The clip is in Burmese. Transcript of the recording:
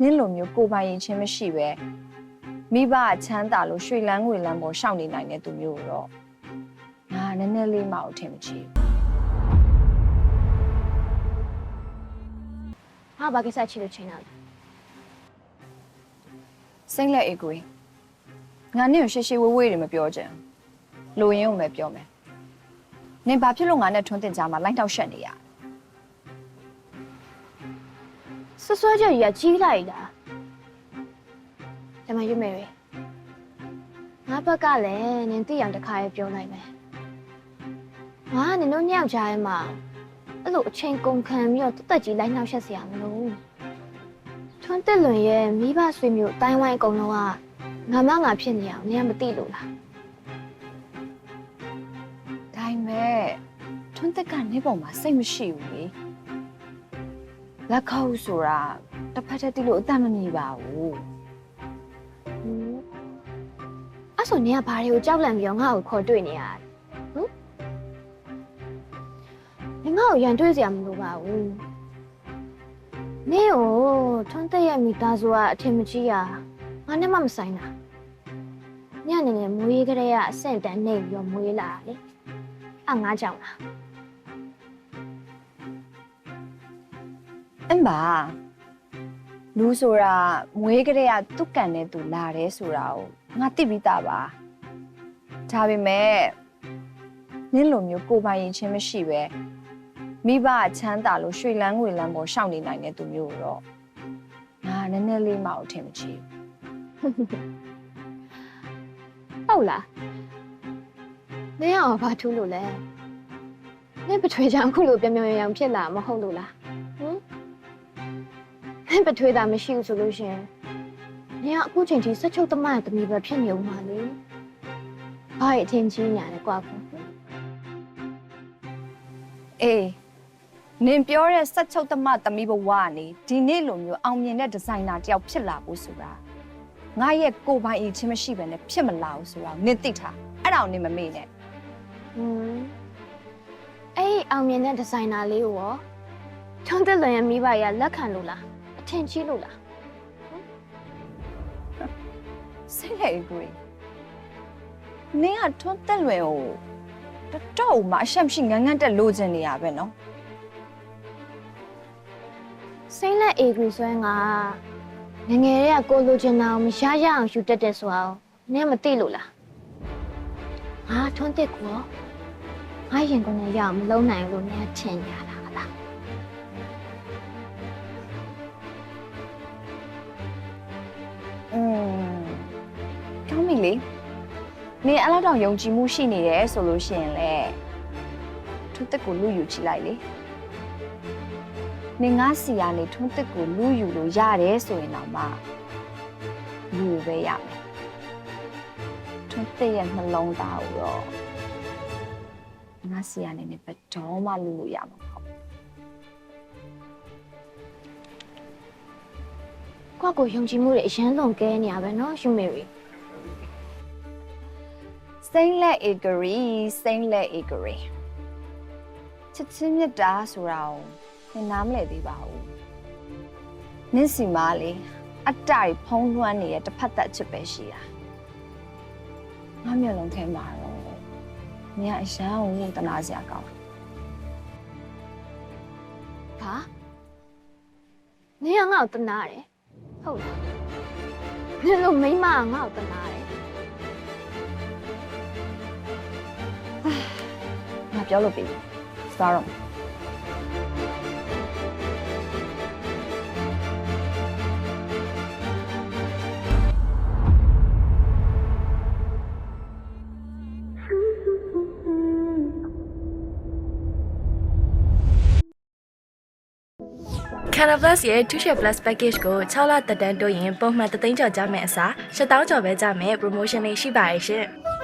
နင်းလိုမျိုးကိုယ်ပိုင်ရင်ချင်းမရှိပဲမိဘအချမ်းသာလို့ရွှေလန်းငွေလန်းပေါ်ရှောင်နေနိုင်တဲ့သူမျိုးကိုတော့ငါနည်းနည်းလေးမှအထင်မကြီးဘူးဟာဘာကိစ္စချီလို့ချိန်တာလဲစိတ်လက်အေကွေငါနင့်ကိုရှေ့ရှေ့ဝေးဝေးတွေမပြောချင်ဘူးလိုရင်းကိုပဲပြောမယ်နင်ဘာဖြစ်လို့ငါနဲ့ထွန်းတင်ကြမှာလိုက်တောက်ရှက်နေရလဲ ဆွဆွဲချက်ကြီးကကြီးလိုက်တာဒါမှရွမေရငါဘက်ကလည်းနင်သိအောင်တစ်ခါရေးပြောလိုက်မယ်ငါကနင်တို့ညောက်ချားရဲမှာအဲ့လိုအချိန်ကုန်ခံပြီးတော့တက်တက်ကြီးလိုက်နှောက်ရှက်စရာမလိုဘူးထွန်းတက်လွန်ရဲ့မိဘဆွေမျိုးအတိုင်းဝိုင်းအကုန်လုံးကငါမငါဖြစ်နေအောင်နင်ကမသိလို့လားဒါပေမဲ့ထွန်းတက်ကနင့်ပေါ်မှာစိတ်မရှိဘူးလေ လက်ခောက်ဆိုတာတစ်ဖက်တည်းတီးလို့အတတ်မမြည်ပါဘူးဟင်းအဲ့ဆိုနင်ကဘာတွေကိုကြောက်လန့်ပြီးတော့ငါ့ကိုခေါ်တွေ့နေရလဲဟမ်နင်ငါ့ကိုရန်တွေ့စရာမလိုပါဘူးနင်ကိုထွန်းတက်ရဲ့မိသားစုကအထင်မကြီးရငါနဲ့မှမဆိုင်တာညနေနဲ့မွေးကလေးကအဆင့်တန်းနေပြီးတော့မွေးလာတာလေအငါကြောင့်လား အင်းပါလူဆိုတာမွေးကလေးကသူ့ကန်နဲ့သူလာတယ်ဆိုတာကိုငါသိပြီးသားပါဒါပေမဲ့နင်းလိုမျိုးကိုယ်ပိုင်ရင်ချင်းမရှိပဲမိဘအချမ်းသာလို့ရွှေလန်းငွေလန်းပေါ်ရှောင်နေနိုင်တဲ့သူမျိုးကိုတော့ငါနည်းနည်းလေးမှအထင်မကြီးဘူးဟုတ်လားနင်ကဘာထူးလို့လဲနင်ပထွေချောင်ခုလိုပြောင်ပြောင်ရောင်ဖြစ်လာမဟုတ်လို့လားဟမ်နင် ပထွေတာမရှိဘူးဆိုလို့ရှရင်နင်ကအခုချိန်ထိဆက်ချုပ်သမားရဲ့တမီပဲဖြစ်နေဦးမှာလေဘာရဲ့အထင်ကြီးညာလဲကွာကွာအေးနင်ပြောတဲ့ဆက်ချုပ်သမသမီးဘဝကနေဒီနေ့လိုမျိုးအောင်မြင်တဲ့ဒီဇိုင်နာတယောက်ဖြစ်လာဖို့ဆိုတာငါရဲ့ကိုယ်ပိုင်အချင်းမရှိဘဲနဲ့ဖြစ်မလာဘူးဆိုတာကိုနင်သိထားအဲ့ဒါကိုနင်မမေ့နဲ့ဟမ်အဲ့ဒီအောင်မြင်တဲ့ဒီဇိုင်နာလေးကိုရောထုံးသက်လွန်ရဲ့မိဘရလက်ခံလို့လားအထ င်ကြီးလို့လားစိတ်လေကိုနင်ကထွန်းတက်လွယ်ကိုတော်တော်မှအရှက်မရှိငန်းငန်းတက်လို့ခြင်းနေရပဲနော်စိမ့်လက်အေဂရီဆွဲငါငယ်ငယ်လေးကကိုလိုချင်တာကိုမရရအောင်ယူတက်တယ်ဆိုအောင်နင်ကမသိလို့လားငါထွန်းတက်ကိုရောငါရင်ကုန်နဲ့ရအောင်မလုံးနိုင်ဘူးလို့နင်ကထင်ရတာဟလား อืมကောင်းပြီလေနင်အဲ့လောက်တော့ယုံကြည်မှုရှိနေတယ်ဆိုလို့ရှိရင်လေထွန်းတက်ကိုလူယူကြည့်လိုက်လေနင်ငါစီကနေထွန်းတက်ကိုလူယူလို့ရတယ်ဆိုရင်တော့မှလူပဲရမယ်ထွန်းတက်ရဲ့နှလုံးသားကိုတော့ငါစီကနေနေဘယ်တော့မှလူလို့ရမှာမဟုတ် ကိုယ့်ကိုယုံကြည်မှုတွေအရန်ဆုံးကဲနေရပဲနော်ရှူမေရီစိမ့်လက်ဧကရီစိမ့်လက်ဧကရီချစ်ချင်းမြတ်တာဆိုတာကိုသင်နားမလည်သေးပါဘူးနင့်စီမားလေအတ္တရီဖုံးလွှမ်းနေတဲ့တစ်ဖက်သက်ချစ်ပဲရှိတာငါမျက်လုံးထဲမှာတော့နင်ကအရန်ကိုတနာစရာကောင်းဘာနင်ကငါ့ကိုတနာတယ် ဟုတ်လားနင်လိုမိန်းမကငါ့ကိုတနာတယ်ငါပြောလို့ပြီစတာတော့။ Canada Plus ရဲ့ Two Share Plus Package ကို6လတက်တန်းတိုးရင်ပုံမှန်3သိန်းကျော်ကြမယ်အစား7000ကျော်ပဲကြမယ် promotion လေးရှိပါရဲ့ရှင်။